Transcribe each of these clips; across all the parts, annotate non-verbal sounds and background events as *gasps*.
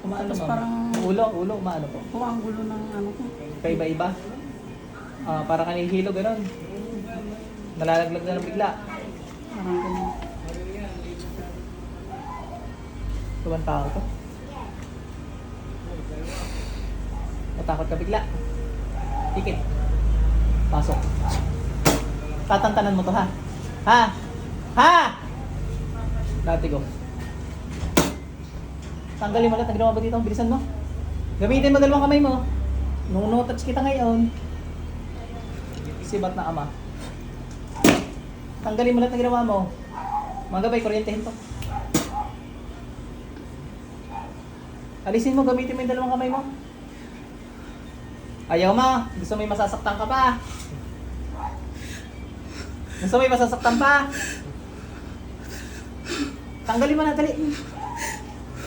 Kumaano Tapos ma'am? parang Ulo, ulo, umaano po? po ang gulo ng ano ko. Kaiba-iba? Ah, parang kanihilo, gano'n. Nalalaglag na lang bigla. Parang ganun. Tuwan tao to. Natakot ka bigla. Tikit. Pasok. Tatantanan mo to ha. Ha? Ha? Dati go. Tanggalin mo lahat. Naginawa ba dito? Bilisan mo. Gamitin mo dalawang kamay mo. Nung no-touch kita ngayon. Sibat na ama. Tanggalin mo lahat na ginawa mo. Mga gabay, kuryentehin to. Alisin mo, gamitin mo yung dalawang kamay mo. Ayaw mo. Gusto mo yung masasaktan ka pa. Gusto mo yung masasaktan pa. Tanggalin mo na, dali.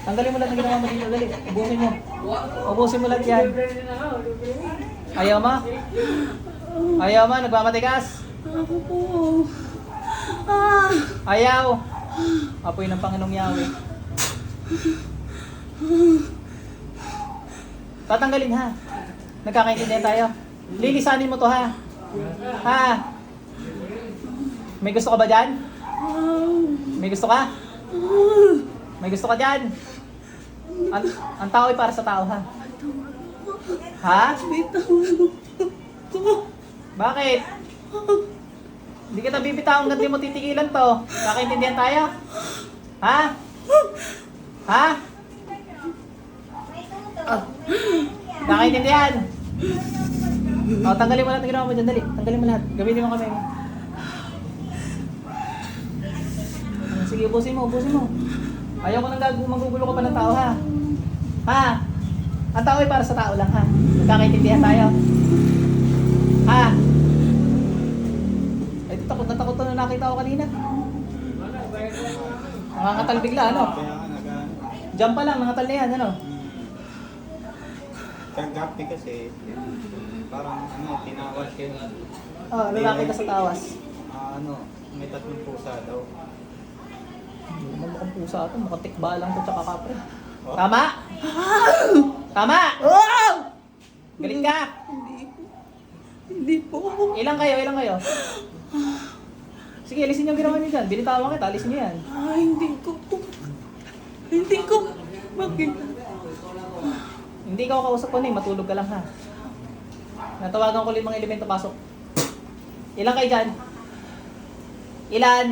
Tanggalin mo lahat ng ginawa mo dito. Dali. Ubusin mo. Ubusin mo lahat yan. Ayaw mo? Ayaw mo? Nagmamatigas? Ako po. Ah! Ayaw. Apoy ng Panginoong Yahweh. Tatanggalin ha. Nagkakaintindihan tayo. Lilisanin mo to ha. Ha? May gusto ka ba dyan? Ah! May gusto ka? Ah! May gusto ka dyan? Ang, ang tao ay para sa tao ha. Ha? Mo ko. Bakit? Hindi kita bibitaw hanggang di mo titigilan to. Kakaintindihan tayo? Ha? Ha? Kakaintindihan? O, tanggalin mo lahat ng ginawa mo dyan. Dali, tanggalin mo lahat. Gamitin mo kami. Sige, ubusin mo, ubusin mo. Ayaw ko nang gag- magugulo ka pa ng tao, ha? Ha? Ang tao ay para sa tao lang, ha? Nagkakaintindihan tayo. Ha? Ay, takot na takot na nakita ko kanina. Nangangatal bigla, ano? Kaya nga nag Diyan pa lang, nangatal na yan, ano? Kagapi kasi, parang ano, tinawas kayo. Oh, lalaki ka sa tawas. Ah, ano, may tatlong pusa daw. Hindi naman mukhang pusa ito, mukhang tikba lang ito tsaka kapre. Tama? *gasps* Tama! Galing ka! Hindi po. Hindi po. Ilang kayo, ilang kayo? Sige, alisin yung ginawa niyo dyan. Binitawan kita, alisin niyo yan. Ah, hindi ko po. Hindi ko. Bakit? Hindi ka kausap ko na eh, matulog ka lang ha. Natawagan ko ulit mga elemento pasok. Ilan kayo dyan? Ilan?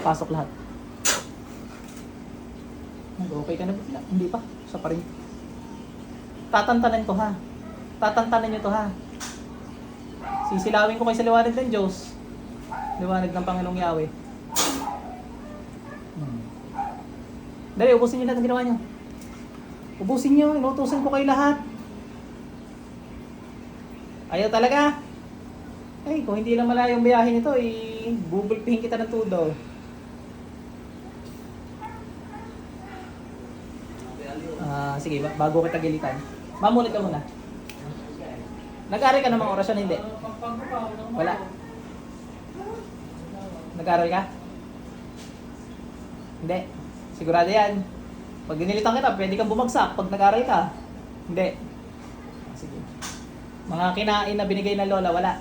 Pasok lahat. Okay ka na ba? Hindi pa. Sa pa rin. Tatantanan ko ha. Tatantanan nyo to ha. Sisilawin ko kayo sa liwanag ng Diyos. Liwanag ng Panginoong Yahweh. Hmm. Dali, ubusin niyo lahat ng ginawa niyo. Ubusin niyo, inutusan ko kayo lahat. Ayaw talaga. Ay, kung hindi lang malayong biyahe nito, eh, bubulpihin kita ng tudo. Ah, sige, ba- bago kita gilitan. Mamulit ka muna. Nag-aaral ka ng mga orasyon, hindi? Wala. Nag-aaral ka? Hindi. Sigurado yan. Pag dinilitan kita, pwede kang bumagsak pag nag-aaral ka. Hindi. Ah, Sige. Mga kinain na binigay ng lola, wala.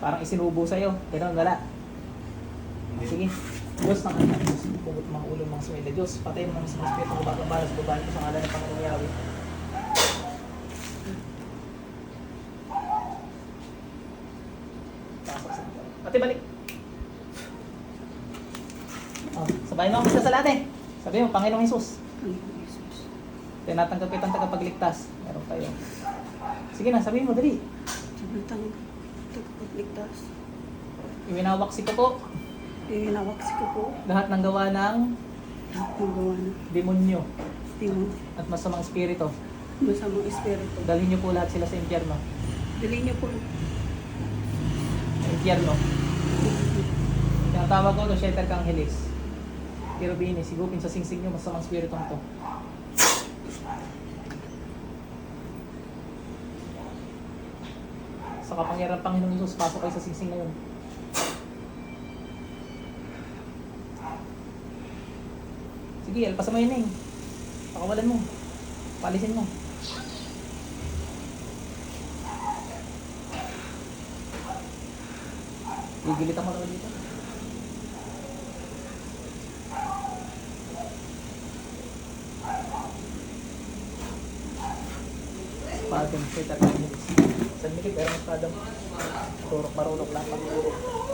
Parang isinubo sa'yo. Ganun, wala. Ah, Sige. Diyos ng anak, Diyos, pugot mga ulo mga sumila. Diyos, patay mo ng mga spirito ng bago para sa babae ko sa ngalan ng Panginoong Yahweh. Pati balik. Oh, sabay mo ako sa salat eh. Sabi mo, Panginoong Jesus. Tinatanggap kitang tagapagligtas. Meron kayo. Sige na, sabihin mo, dali. Tang tagapagligtas Iwinawaksi ko po Iwinawaksi ko po. lahat ng gawa ng Ang gawa na. demonyo Timo. at masamang spirito. Masamang espiritu. Dalhin niyo po lahat sila sa impyerno. Dali niyo po. Impyerno. Yung tawag ko, Shelter Kanghelis. Kirubini, sigupin sa singsing niyo, masamang spirito to. Sa kapangyarihan ng Panginoong Isus, pasok kayo sa singsing na Sige, alpasan mo yun eh. Pakawalan mo. Palisin mo. Gigilitan mo na dito. Padang sa tatang minutes. Sa minutes, pero mas padang. Turok marunok lang. Lahat.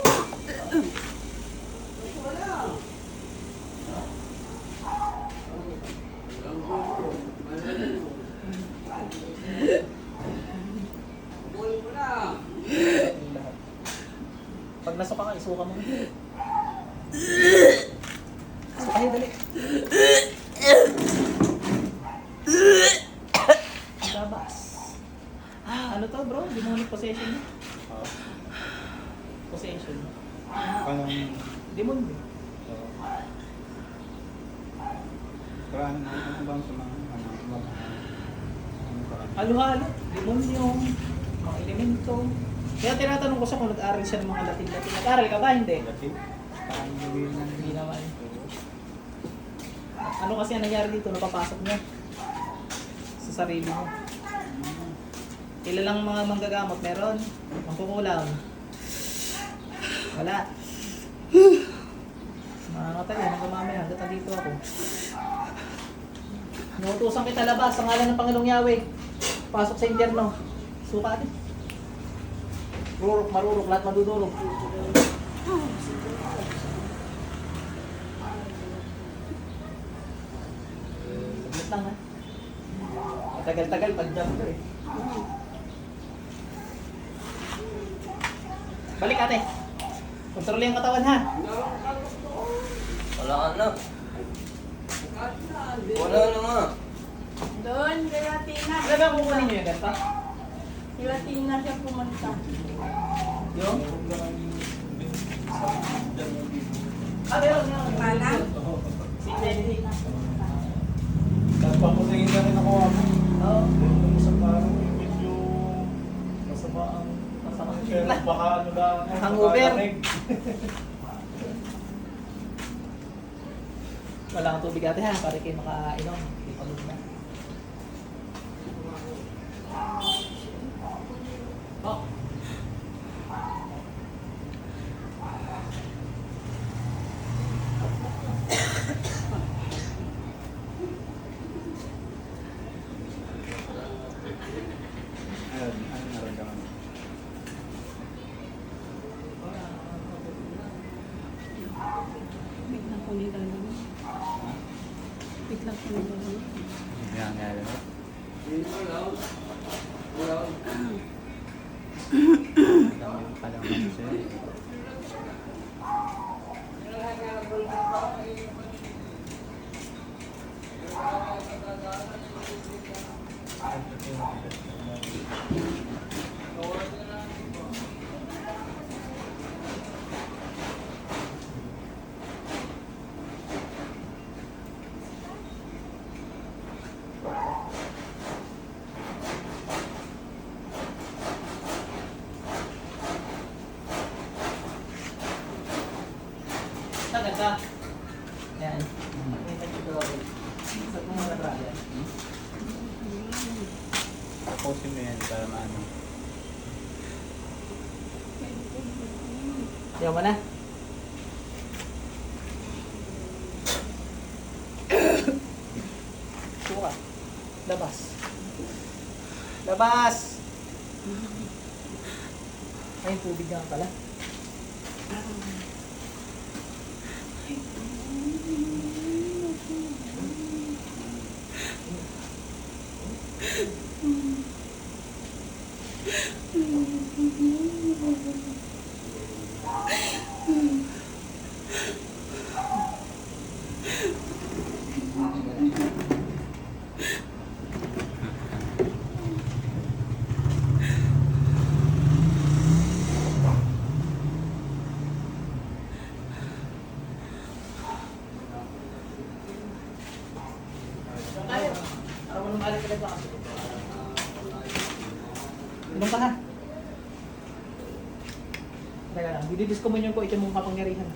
Pag nasuka ka, isuka mo. Suka kayo, dali. Labas. Ano to bro? Demonic possession? Oo. Possession. Anong, Demon. so, pero ano, ano bang sa mga, ano, mga, ano ba? Halo-halo. Demonyo. Mga elemento. Kaya tinatanong ko siya kung nag-aral siya ng mga Latin-Latin. Nag-aral ka ba? Hindi. Latin? Parang hindi na. Hindi naman. Oo. Ano kasi ang nangyari dito? Napapasok niya sa sarili mo. Kilalang mga manggagamot meron. Ang kukulam. Wala. Makakatay yan hanggang mamaya hanggang nandito ako. Inuutusan kita labas sa ngalan ng Panginoong Yahweh. Pasok sa impyerno. Suka din. Rurok, marurok, lahat madudurog. Saglit lang ha. Matagal-tagal pag-jump ko eh. Balik ate. Kontrol yung katawan ha. Wala ka na. Wala na nga. Doon, kay Latina. Ano ba kukunin nyo yung ganito? Kay Latina siya pumunta. Yung? Ah, meron, meron. Mana? Baka ano lang. Hangover. Wala kang tubig ate ha, para kayo makainom. Hindi pa na. Oh. Ayun, ano naramdaman mo? Wait lang po ni Lalo. Wait lang po ni Lalo. Yan, yan, yan. Dami pa lang ano sa'yo. Tagal ka. Yan. Sa kung mga raya. Tapusin mo yan para maano. Yaw mo na. Suka. Labas. Labas! Ay, tubig nga pala. Inom ka ha. Teka lang, dididisko mo niyo ko, ito mong kapangyarihan.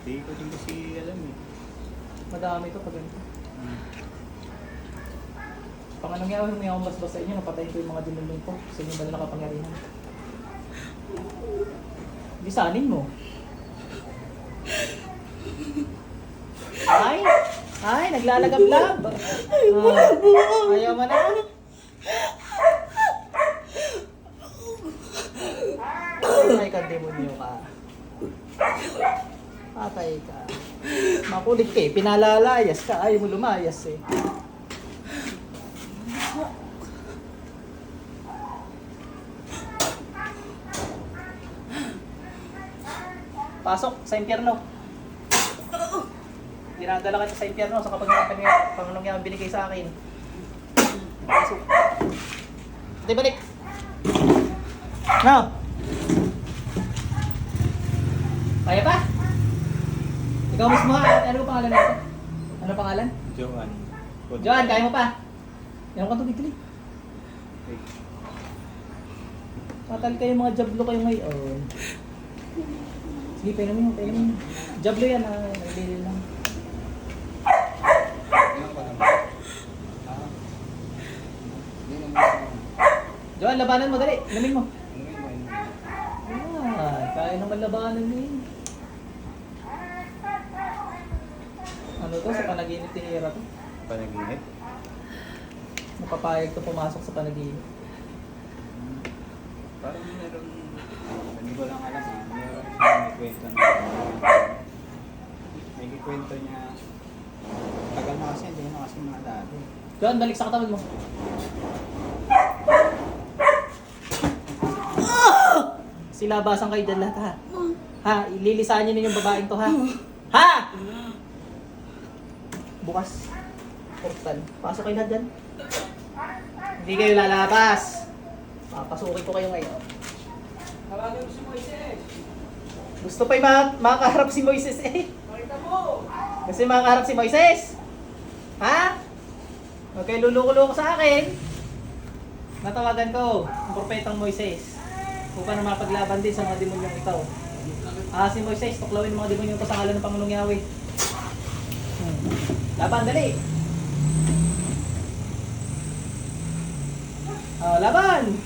Hindi ko din kasi alam eh. Madami ito pag ganito. Hmm. Pang anong yaw, may akong basbas sa inyo, napatayin ko yung mga dinulong ko sa inyong banal na kapangyarihan. Lisanin mo. Ay! Ay, naglalagablab! Ah, ayaw mo na? Patay ka, demonyo ka. Patay ka. Makulit ka eh, pinalalayas ka, ayaw mo lumayas eh. Pasok sa impyerno. Dinadala ka sa impyerno sa kapag Panginoong yan ang binigay sa akin. Pasok. Ate, balik. No. Kaya pa? Ikaw mismo ha? Ano ang pangalan nito? Ano pangalan? Joan. Joan, kaya mo pa? Yan ka tubig. Wait. Matal kayo mga jablo kayo ngayon. Sige, painumin mo, painumin mo. Jablo yan ha, lang. Ah. Hindi naman. Joan, labanan mo, dali. Inumin mo. Ah, kaya naman labanan mo Ano to, sa panaginip ni Hera to? Panaginip? Napapayag to pumasok sa panaginip. Parang meron, hindi ko lang alam ah, meron siyang may kwento na, may kwento niya, tagal na kasi, hindi na kasi mga dati. Joan, balik sa katawan mo. Silabasan kayo dyan lahat ha. Ha, ililisahan niyo na yung babaeng to ha. Ha! Bukas. Portal. Pasok kayo lahat dyan. Hindi kayo lalabas. Papasukin ko kayo ngayon. Tawagin mo si Moises. Gusto pa yung ma- makaharap si Moises eh. Pakita mo. Kasi makaharap si Moises. Ha? Huwag kayo luluko-luko sa akin. Natawagan ko ang propetang Moises. Upang na mapaglaban din sa mga demonyong ito. Ah, si Moises, tuklawin ang mga demonyo ito sa ngalan ng Panginoong Yahweh. Laban, dali! Ah, laban!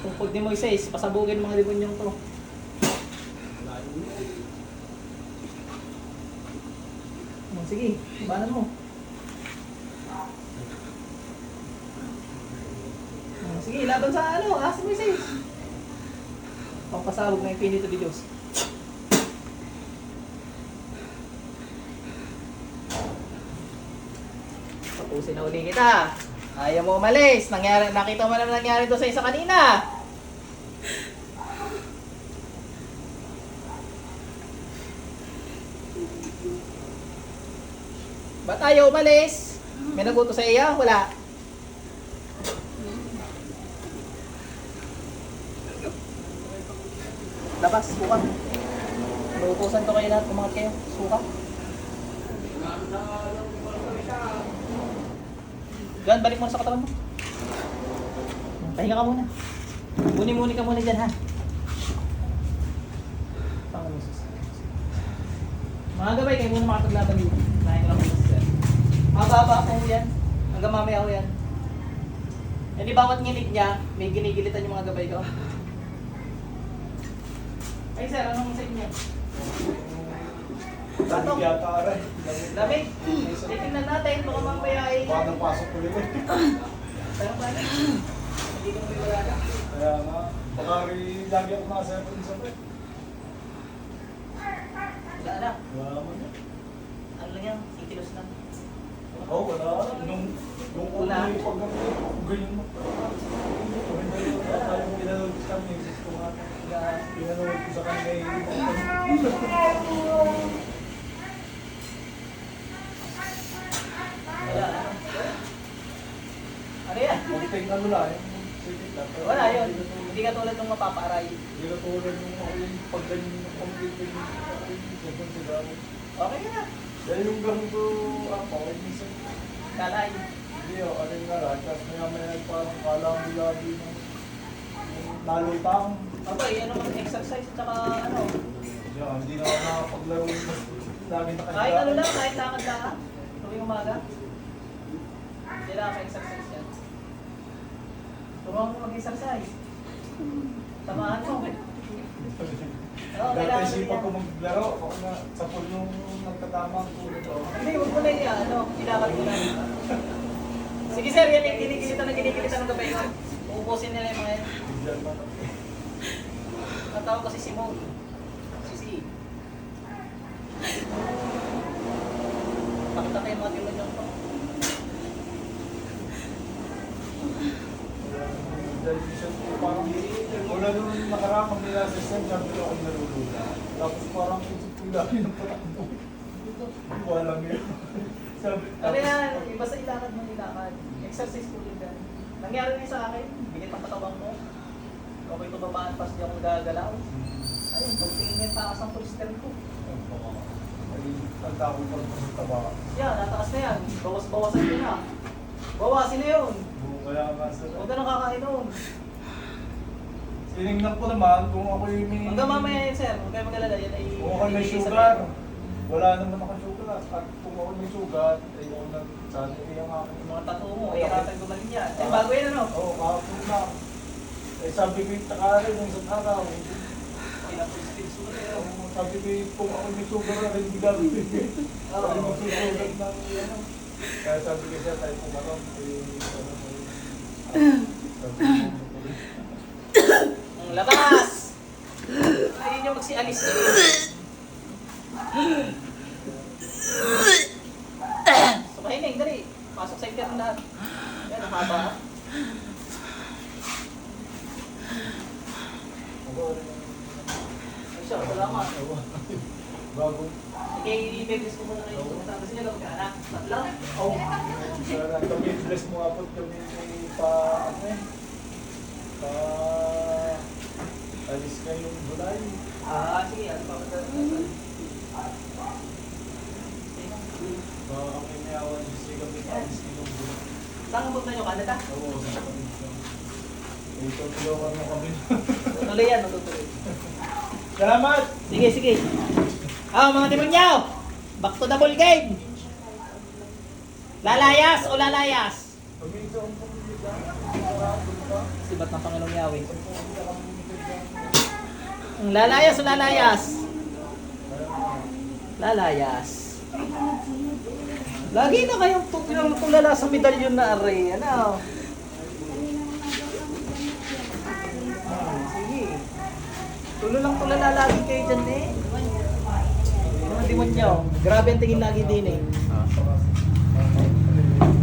Tungkod ni Moises, pasabugin mga demonyong to. Oh, sige, labanan mo. Oh, sige, laban sa ano, ah, si Moises. Pampasabog na yung pinito di Diyos. Tapusin na uli kita. Ayaw mo umalis. Nangyari, nakita mo na nangyari doon sa isa kanina. Ba't ayaw umalis? May naguto sa iya? Wala. Labas, suka. Lutusan ko kayo lahat, kumangat kayo. Suka. Gan, balik mo na sa katawan mo. Pahinga ka muna. Muni-muni ka muna dyan, ha? Mga gabay, kayo muna makapaglaban dito. Nahin lang muna sir. Mababa po yan. Hanggang mamaya ko yan. Hindi bawat nginig niya, may ginigilitan yung mga gabay ko. Ay sir, anong sa inyo? Lamig yata aray. Lamig. Titingnan natin, baka mamaya ay... Baka napasok ulit eh. Pero ba? Hindi ko wala. Kaya nga, baka rin lagi ako nasa sa bed. Wala na. Wala mo na. Ano lang yan? Itilos lang. Oo, oh, wala. Nung, nung una pag ganyan mo. Pinanood sa kanya. Pinanood ko sa kanya. Eh. dating ano lang. Pero Wala yun. Hindi ka Hindi tulad ng mapapaaray. Hindi ka tulad ako yung pag ganyan yung complete yung yung sigaro. Okay na. Dahil yung ganun ko, ako, minsan, Kalay. hindi o, ano yung nara, tapos maya maya parang kala mo labi ng yung nalutang. Okay, ano ang exercise at saka ano. Yeah, hindi na ako nakapaglaro lagi na Kahit ano lang, kahit lakad lang. Tuwing umaga. Kailangan ka exercise yan. Turuan mo mag-exercise. Samahan mo. *laughs* Oo, Dati kailangan sipa yan. ko maglaro, ako na sa pool yung nagtatamang tulad ako. Hindi, huwag mo na iya, ano, ilakad mo na. Sige sir, yan yung kinikilitan na kinikilitan ng gabay ko. Uubusin nila yung mga yan. Bigyan pa. Ang tawag kasi si Mo. Si Si. Pakita kayo mga timan yung Dahil minsan po parang wala nung SEM, sabi ko ako nalulula. Tapos parang isip ko lagi ng patakbo. Hindi ko alam yun. *laughs* Sabi, Ano yan, iba sa ilakad mo ilakad. Exercise po din yan. Nangyari rin sa akin, bigit ang katawan ko. Okay ito babaan, pas di ako gagalaw. Ayun, pagtingin niya taas ang pulister ko. ay, ang tao pa sa taba. Yan, nataas na yan. Bawas-bawasan ko na. Bawasin na yun. Buo kaya nga sa... Huwag ka nakakainom. Tinignan ko naman kung ako yung may... Hanggang mamaya yan, sir. Huwag kayo mag-alala. Yan ay... Kung ako may sugar. Wala naman ako sugar. At kung ako may sugar, ay ako nag... Sana yung aking mga tattoo mo, ay ratag gumaling yan. Eh, bago yan ano? Oo, kahapon lang. Eh, sabi ko yung takarin yung sa araw. Sugar. Oo, Sabi ko yung kung ako may sugar *laughs* na rin, hindi gagawin. Sabi mo susugat ng ano. Kaya sabi ko siya, tayo pumarong. Eh, ano. *clears throat* Sabi ko, Ang labas! Hindi nyo magsialis eh. So, kahinig, dali. Pasok sa internet lahat. Yan, ang haba. Ano Ay, siya, salamat. Bago. Sige, i-bebis ko muna kayo. Sabi sa inyo, magkaanak. Tatlo. Oh, sana kami bless mo ako kami may pa ano eh. Pa ngayong July. Ah, sige. Ano pa ba Baka kami may awan kasi kami pa alis ngayong July. Saan punta nyo? Canada? Oo, sa kami. Eh, tutulungan mo kami. Tuloy yan, matutuloy. Salamat! Sige, sige. Ah, mga demonyo! Back to the ball game! Lalayas o lalayas? Ka. Sibat ng Panginoong Yahweh. Ang Lalayas o lalayas? Lalayas. Lagi na kayong tu- tulala sa medalyon na array. Ano? Ah, Sige. Tulo lang tulala lagi kayo dyan eh. Mga demonyo. Grabe ang tingin lagi din eh.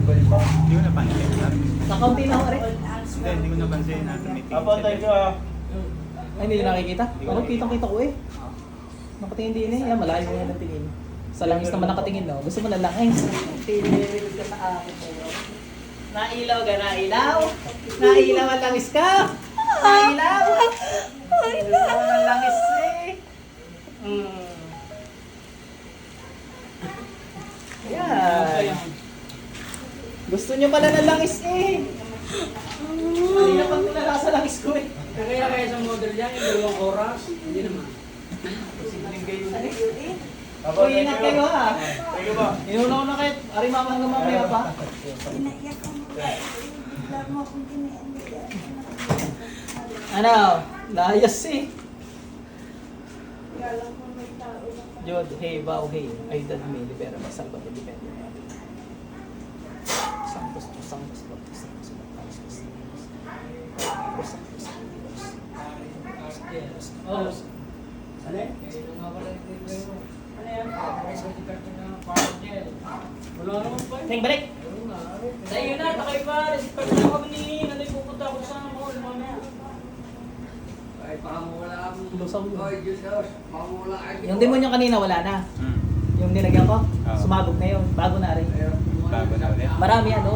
Hindi ko napansin. Kakaunti na ako rin. Hindi, hindi ko napansin na tumitingin Apo, thank you ah. Ay, hindi na nakikita? Ako, kitang-kita ko eh. Nakatingin din eh. Yan, malayo yan ang tingin. Sa langis naman nakatingin, no? Gusto mo na langis. Pinilid ka sa akin. sa'yo. Nailaw ka, nailaw? Nailaw ang langis ka? Nailaw? Nailaw ang langis eh. Hmm. Yan. Gusto nyo pala ng langis eh. Hindi na pag tulala sa langis ko eh. Kaya kaya sa model yan, yung dalawang oras, hindi naman. Kayo na eh. Uy, you. kayo ha. Thank you ba? Inuna ko na kayo. Ari mama hanggang mamaya pa. Pinaiyak ko. Wala mo akong. Ano? Layas eh. Na Jod, hey, bow, hey. Ay, dan may libera. Magsalba de depende. Santos, Santos, Santos, Santos, Santos, Santos, Santos. Oh, Ano? Ano yan? Wala naman pa. Ting balik. Sa iyo na, takay pa. Pag na ni, ano yung pupunta ako sa mall, mamaya. Ay, baka mawala akong... Lusaw yun. Oy, Diyos Diyos, baka mawala ka dito. Yung demonyo kanina wala na. Hmm. Yung nilagyan ko, sumabog na yun. Bago na rin. Bago na ulit. Marami ano.